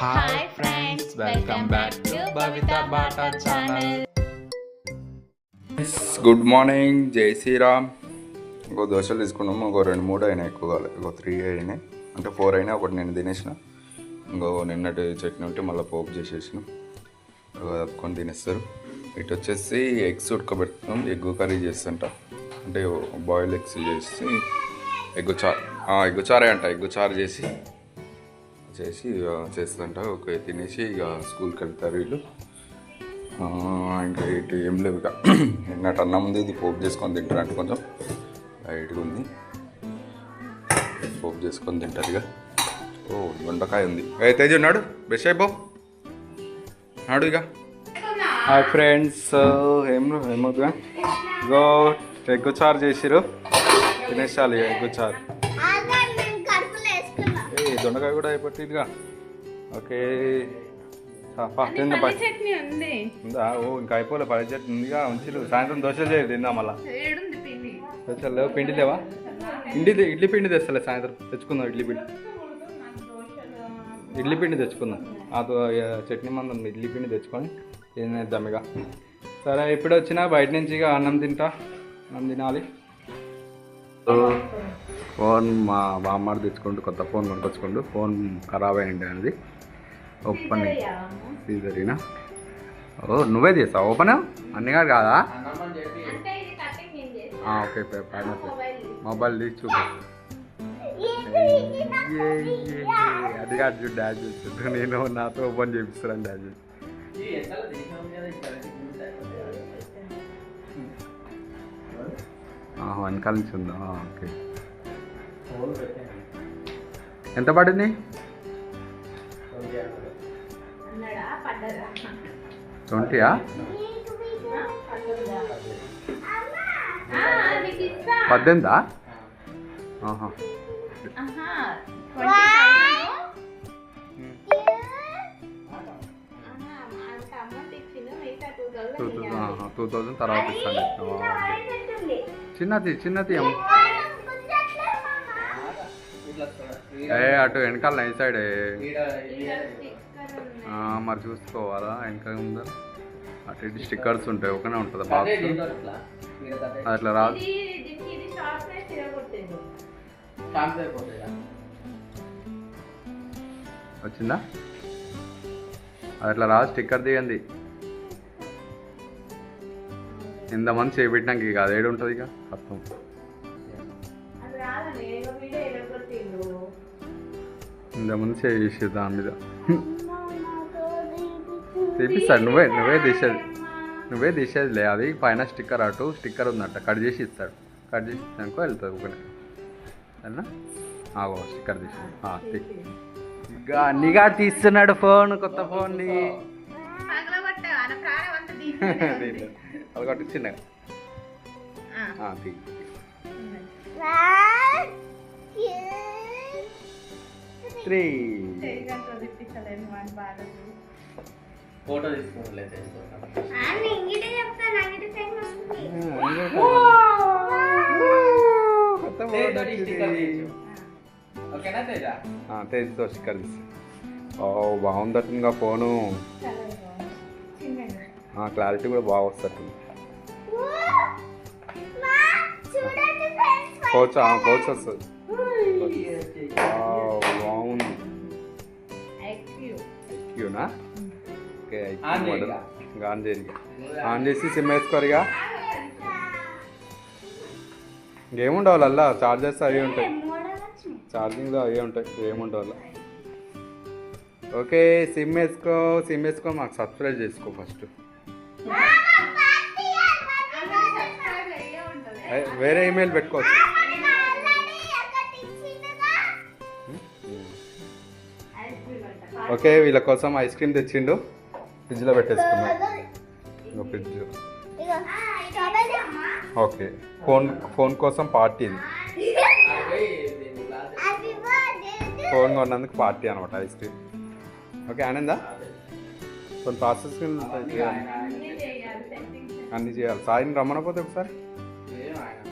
Hi friends welcome back to Bata channel good morning Jai Shri Ram ఇంకో దోశలు తీసుకున్నాము. ఇంకో రెండు మూడు అయినాయి. ఎక్కువ ఇంకో త్రీ అయినాయి. అంటే ఫోర్ అయినాయి ఒకటి నేను తినేసిన. ఇంకో నిన్నటి చట్నీ ఉంటే మళ్ళీ పోపు చేసేసిన. కలుపుకొని తినేస్తారు. ఇటు వచ్చేసి ఎగ్స్ ఉడకబెడుతున్నాం. ఎగ్ కర్రీ చేస్తుంట. అంటే బాయిల్ ఎగ్స్ చేసి ఎగ్గు చారు ఎగ్గు చారే అంట. ఎగ్గు చారు చేసి చేసి ఇక చేస్తుంట ఒక తినేసి ఇక స్కూల్కి వెళ్తారు వీళ్ళు. ఇంకా ఇటు ఏం లేవు ఇక. నాటు అన్నం ఉంది ఇది పోపు చేసుకొని తింటారు అంటే కొంచెం. లైట్గా ఉంది. పోపు చేసుకొని తింటారు ఇక. ఓ దొండకాయ ఉంది. ఏ తేజ్ ఉన్నాడు బెస్ట్ అయిపో. నాడు ఇక. హాయ్ ఫ్రెండ్స్ ఏం ఏమవుతుందా ఇగో ఎగ్గు చారు చేసిరు తినేసాలి ఎగ్గు చారు. దొండకాయ కూడా అయిపోతుందిగా. ఓకే. పా చట్నీ ఉంది. ఉందా? ఓ ఇంకా అయిపోలే పది చెట్టు ఉందిగా ఉంచిలు సాయంత్రం దోశ చేయాలి తిందాం మళ్ళా. పిండి. దోశలు లేవు పిండి లేవా? ఇండి ఇడ్లీ పిండి తెస్తలే సాయంత్రం తెచ్చుకుందాం ఇడ్లీ పిండి. ఇడ్లీ పిండి తెచ్చుకుందాం. ఆ చట్నీ మందం ఇడ్లీ పిండి తెచ్చుకొని తినేద్దాం ఇక. సరే ఇప్పుడు వచ్చినా బయట నుంచి ఇక అన్నం తింటా. అన్నం తినాలి. ఫోన్ మా బామ్మాడు తెచ్చుకుంటూ కొత్త ఫోన్ కొనుక్కొచ్చుకుంటూ ఫోన్ ఖరాబ్ అయ్యింది అనేది. ఓపెన్ సీజరీనా ఓ నువ్వే చేస్తావు ఓపెన్? అన్ని కాదు ఓకే పైన. మొబైల్ తీసి. చూపు. అది కాదు చూడు డాష్ చూస్తుంటే నేను నాతో ఓపెన్ చేపిస్తాను డాష్ వెనకాల నుంచి ఉందా? ఆ, ఓకే. ఎంత పడింది? ట్వంటీయా? పద్దెనిమిదా? ఆహా. టూ థౌసండ్ తర్వాత ఇస్తాను. చిన్నది చిన్నది ఏమో ఏ అటు వెనకాల నైట్ సైడ్ మరి చూసుకోవాలా వెనక ఉందా అటు ఇటు స్టిక్కర్స్ ఉంటాయి ఒకనే ఉంటుందా బాక్స్? అట్లా. రాదు వచ్చిందా? అది అట్లా రాదు స్టిక్కర్ తీయండి. ఇంతమంది చేపెట్టినాక ఇక అది ఏడు ఉంటుంది ఇక అర్థం ఇంతమంది చేసి దాని మీద. తీపిస్తాడు నువ్వే నువ్వే తీసేది. నువ్వే తీసేది లే అది పైన స్టిక్కర్ అటు స్టిక్కర్ ఉందంట. కట్ చేసి ఇస్తాడు. కట్ చేసి ఇచ్చానుకో వెళ్తుంది ఒకనే సరేనా? ఆగో స్టిక్కర్ తీసి అన్నిగా తీస్తున్నాడు ఫోన్ కొత్త ఫోన్ని అది కొట్టి చిన్నగా ఆ, తీ. త్రీ. ఫోటో తీసుకోలేదు తేజ్తో స్టిక్కర్ తీసి. ఓ బాగుందట్టుందిగా ఫోను. క్లారిటీ కూడా బాగా వస్తుంది కోచ్ కోచ్ వస్తుంది. క్యూనా ఓకే ఆన్ మోడల్ ఆన్ చేసి సిమ్ వేసుకోరు ఇక ఇంకేముండవు అలా చార్జెస్ అవి ఉంటాయి. ఛార్జింగ్లో అవి ఉంటాయి ఏముండవు అలా ఓకే సిమ్ వేసుకో సిమ్ వేసుకో మాకు సబ్స్క్రైబ్ చేసుకో ఫస్ట్. వేరే ఈమెయిల్ పెట్టుకోవచ్చు. ఓకే వీళ్ళ కోసం ఐస్ క్రీమ్ తెచ్చిండు. ఫ్రిడ్జ్లో పెట్టేసుకున్నాం. ఫ్రిడ్జ్. ఓకే ఫోన్ ఫోన్ కోసం పార్టీ ఫోన్ కొన్నందుకు పార్టీ అనమాట ఐస్ క్రీమ్. ఓకే ఆనందా? కొన్ని ప్రాసెస్ అన్నీ చేయాలి. సాయిని రమ్మనపోతే ఒకసారి.